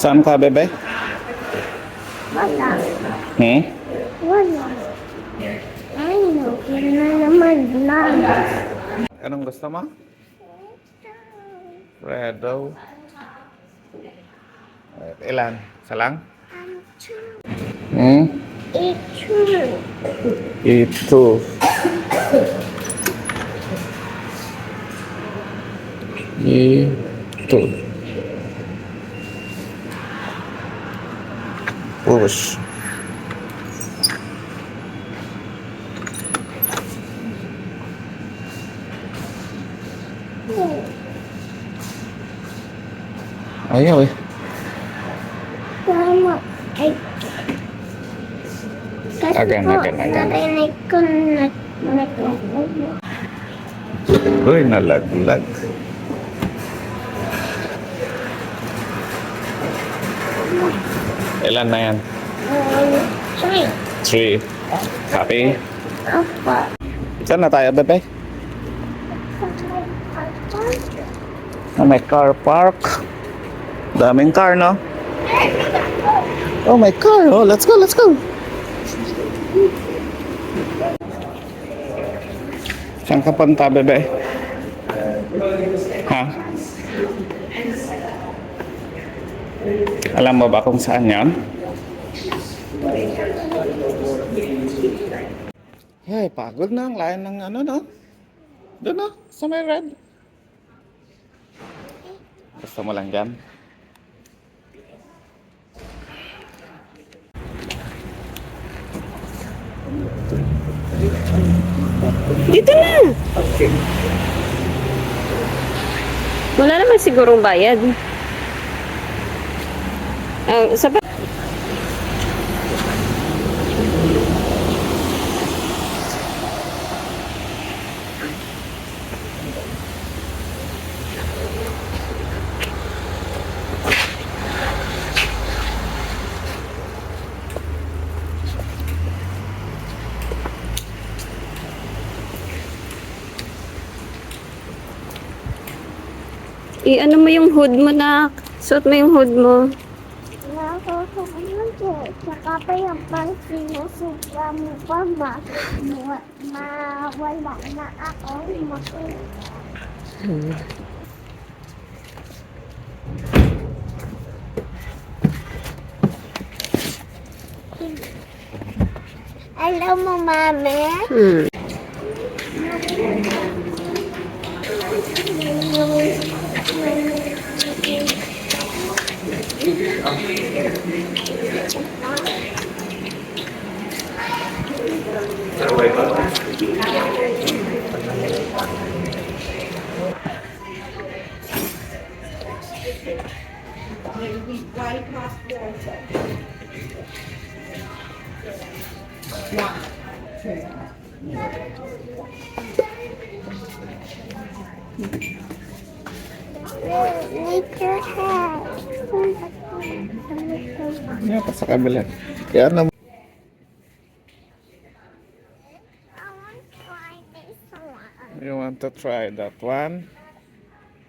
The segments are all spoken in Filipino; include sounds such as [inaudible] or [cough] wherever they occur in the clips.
Saan ka, bebe? Wala. Hmm? Wala. Ay, no. Na naman lang. Anong gusto mo? Redo. Eh, Ilan? Isa lang? Hmm? Ito. Itu. Itu. পুরুষ ấy rồi Akan, akan, akan. Uy, nalag-lag. Ilan na yan? Three. Three. Happy? Apa. Saan na tayo, bebe? Ah, may car park. Daming car, no? Oh, my car. Oh, let's go, let's go. Saan ka punta, bebe? Ha? Alam mo ba kung saan yan? Ay, pagod na ang layan ng ano, no? Doon, no? Sa may red. Gusto mo lang dyan? Dito na. Wala naman sigurong bayad. Ah, sa I-ano mo yung hood mo na. Suot mo yung hood mo. Tsaka pa yung pang-sinusuga mo pa, bakit mo, mawala na ako, makuha. Hmm. Alam mo, mami? Hmm. Kaya na I want to try this one. You want to try that one?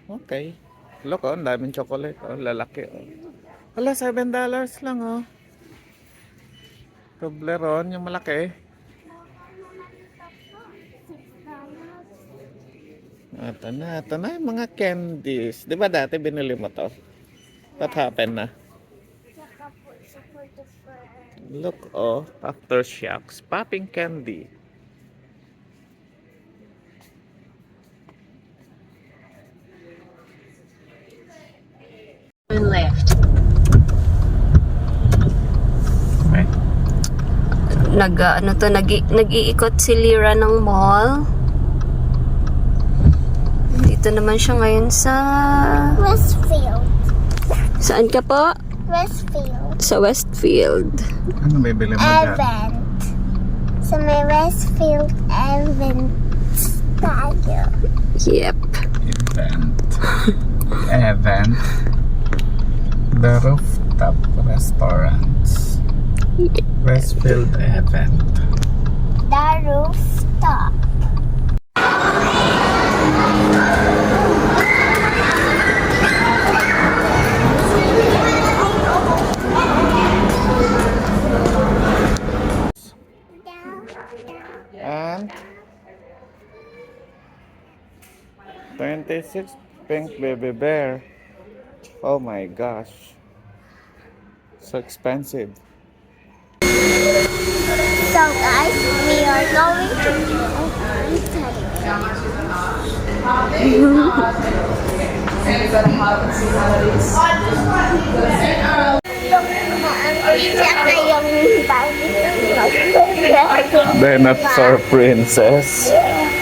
Okay. Look, oh, daming chocolate. Oh, lalaki. Oh. Wala, $7 lang, oh. Toblerone, yung malaki. Ito na, ito na yung mga candies. Di ba dati binili mo to? What happened na? Look, oh, aftershocks. Popping candy. Left. Okay. Nag, ano to, nag, nag-iikot si Lira ng mall. Dito naman siya ngayon sa... Westfield. Saan ka po? Westfield. Sa Westfield. Ano bibili mo dyan? Event. Sa may Westfield event tayo. Yep. Event. Event. The rooftop restaurants. Westfield Event. The rooftop. And 26 pink baby bear. Oh my gosh. So expensive. Dinosaur. Dinosaur princess.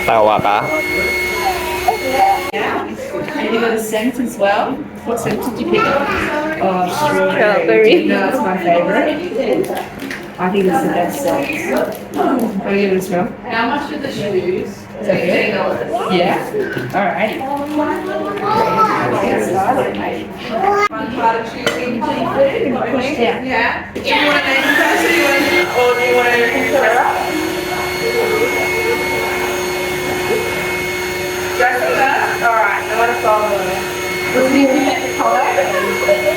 Tawa ka? And you got a scent as well. What scent did you pick up? Oh, Strawberry. No, it's my favourite. I think it's the best scent. Want to give it smell? How much are the shoes? Is that good? Yeah? Alright. Get started, mate. One part of shoes in push down. Yeah. Do you want to name the person you want to, or do you want to pick her up? Jessica? Alright, I want to follow her. It you pick the collar?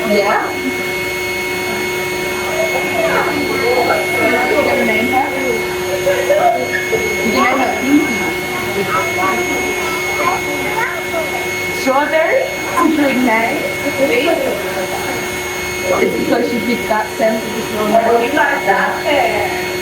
Yeah. You have a name her? Good name. It's because she picked that scent of the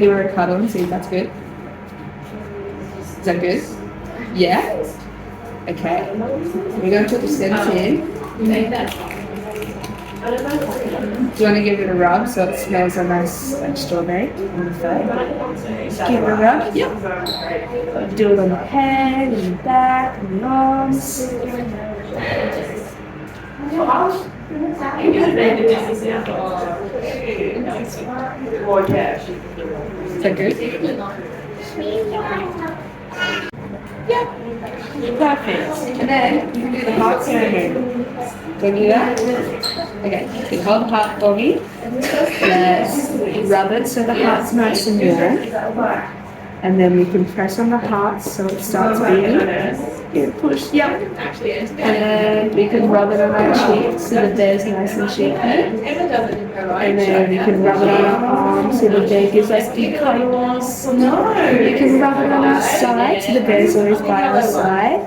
to give her a cuddle and see if that's good? Is that good? Yeah? Okay. We're going to put the scent in. Do you want to give it a rub so it smells a nice like strawberry on the fur? Give it a rub. Yep. Do it on the head and the back and the arms. Is that good? Perfect. And then you can do the heart ceremony. Can you do that? Okay, you can hold the heart me. Let's rub it so the heart's nice and warm. And then we can press on the heart so it starts beating. Yeah, push, yep. And then we can rub it on our cheeks so the bear's nice and shaky. And then we can rub it on our arms so the bear gives us cuddles. No. We can rub it on our side so the bear's always by our side.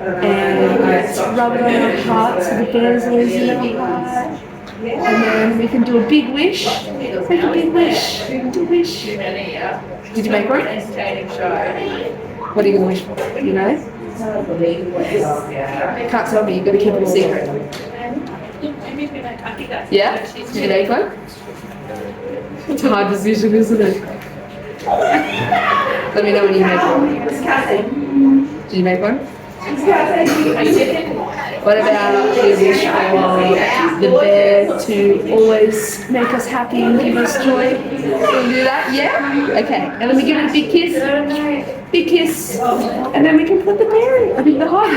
And let's rub it on our heart so the bear's always in our heart. And then we can do a big wish. Make a big wish. Do a wish. Did you make one? What are you going to wish for? You know? Can't tell me. You've got to keep it a secret. Yeah? Did you make one? It's a hard decision, isn't it? Let me know when you make one. Did you make one? What about you wish for the bear to always make us happy and give us joy? Can we do that? Yeah? Okay. And let me give it a big kiss. Big kiss. And then we can put the bear in. I mean the heart.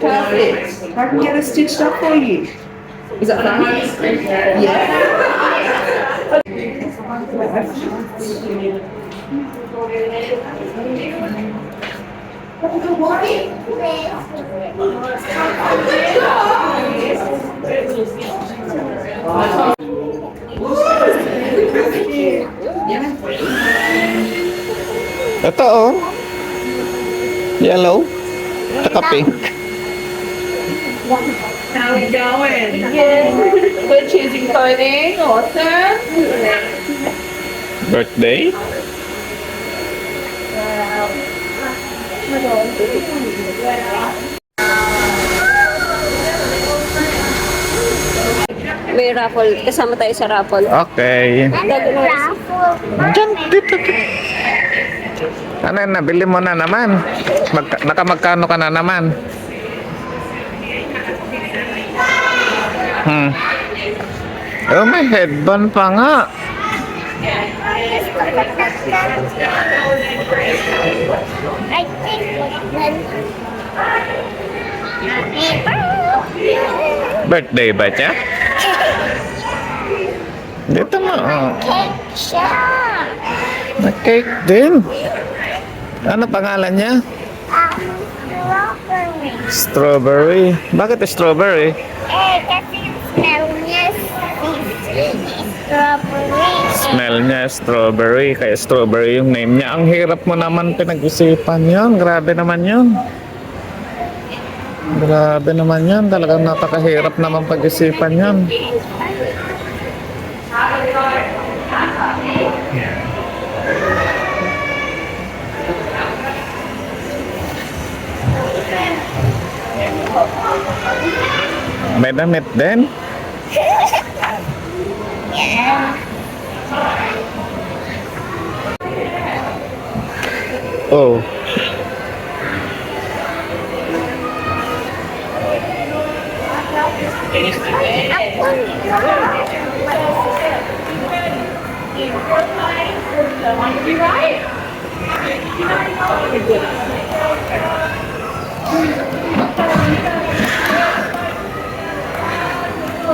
Perfect. I can get it stitched up for you. Is that fun? Yeah? Ito oh. Yellow. Tsaka pink. How we going? Yes. We're choosing clothing. Awesome. Birthday. May raffle. Kasama tayo sa raffle. Okay. Diyan, dito, dito. Ano nabili mo na naman. Magka, nakamagkano ka na naman. Hmm. Oh, may headband pa nga. I think Birthday ba siya? Dito mo. Oh. Cake siya. Na cake din. Ano pangalan niya? Um, strawberry. Strawberry. Bakit strawberry? Eh, smell niya strawberry. Smell niya strawberry. Kaya strawberry yung name niya. Ang hirap mo naman pinag-isipan yun. Grabe naman yun. Grabe naman yun. Talagang napakahirap naman pag-isipan yun. May damit din? Oh.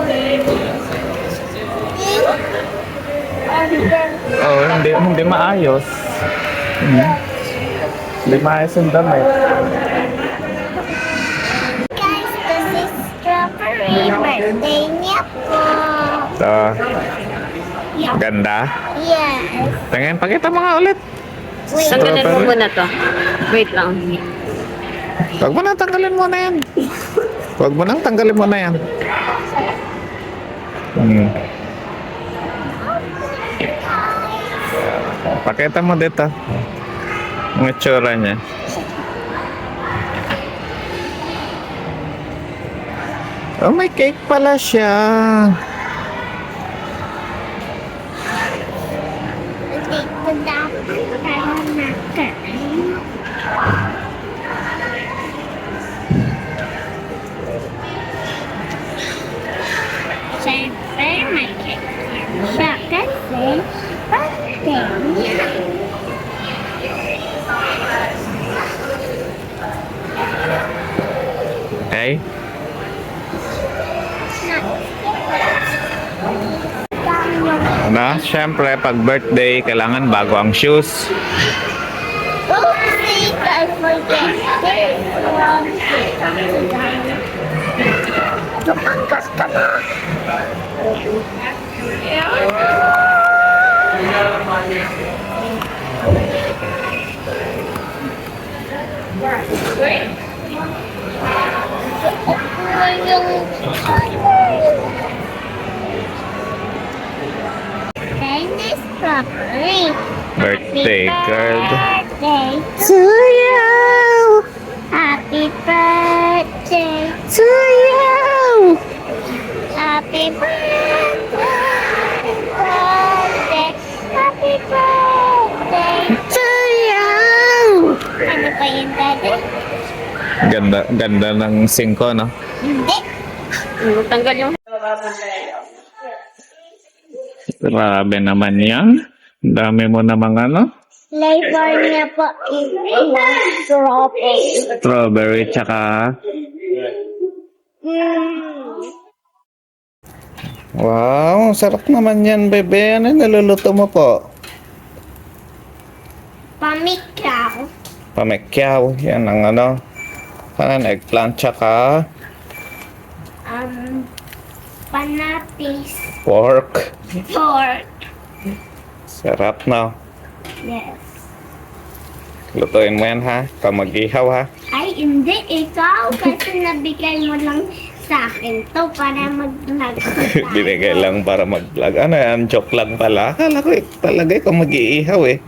Thank you. Oh, hindi, hindi maayos. Hmm. Hindi maayos yung damit. Guys, this is strawberry birthday niya po. So, ganda. Yes. Tingin, pakita mo nga ulit. Wait. Tanggalin mo muna to. Wait lang. Huwag mo na, tanggalin mo na yan. Huwag mo nang tanggalin mo na yan. Hmm. Pakita mo dito. Ang itsura niya. Oh, may cake pala siya. Dito dapat para nakain. Siyempre, may cake siya kasi niya. Okay? Na, syempre, pag birthday, kailangan bago ang shoes. Oopsie, I forget this one. Tumangkas ka na. Yung Tennis strawberry. Birthday card. Birthday to you. Happy birthday to you. Ganda, ganda ng singko, no? Hindi. Tanggal yung Grabe naman yan. Dami mo namang ano? Flavor niya po is strawberry. Strawberry tsaka... Mm. Wow, sarap naman yan, bebe. Ano yung naluluto mo po? Pamikaw. Pamekyaw. Yan ang ano. Kanan, eggplant tsaka Um, panapis. pork. Pork. Sarap na. Yes. Lutuin mo yan ha. Ikaw mag-ihaw ha. Ay, hindi. Ikaw. Kasi nabigay mo lang sa akin to para mag-vlog tayo. [laughs] Binigay lang para mag-vlog. Ano yan? Joke lang pala. Akala ko eh, talaga ikaw mag-iihaw eh.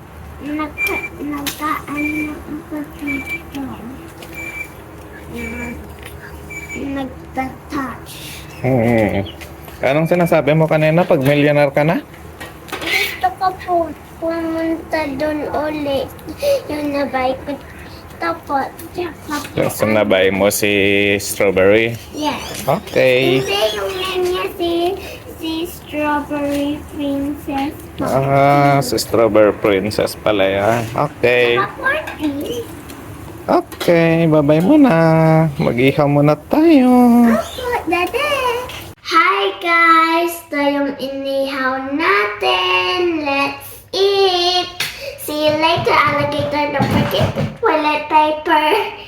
Naka, naka, ano ako dito. Mm, Nagta-touch. Hmm. Anong sinasabi mo kanina pag millionaire ka na? Gusto ko po pumunta doon ulit. Yung nabay ko. Tapos. Yung sinabay mo si Strawberry. Yes. Okay. Hindi, yung name niya si, si Strawberry Princess. Ah, si Strawberry Princess pala yan. Okay. Kaporti. Okay, bye-bye muna. Mag-ihaw muna tayo. Dada. Guys, ito yung inihaw natin. Let's eat! See you later, alligator. Don't forget the toilet paper.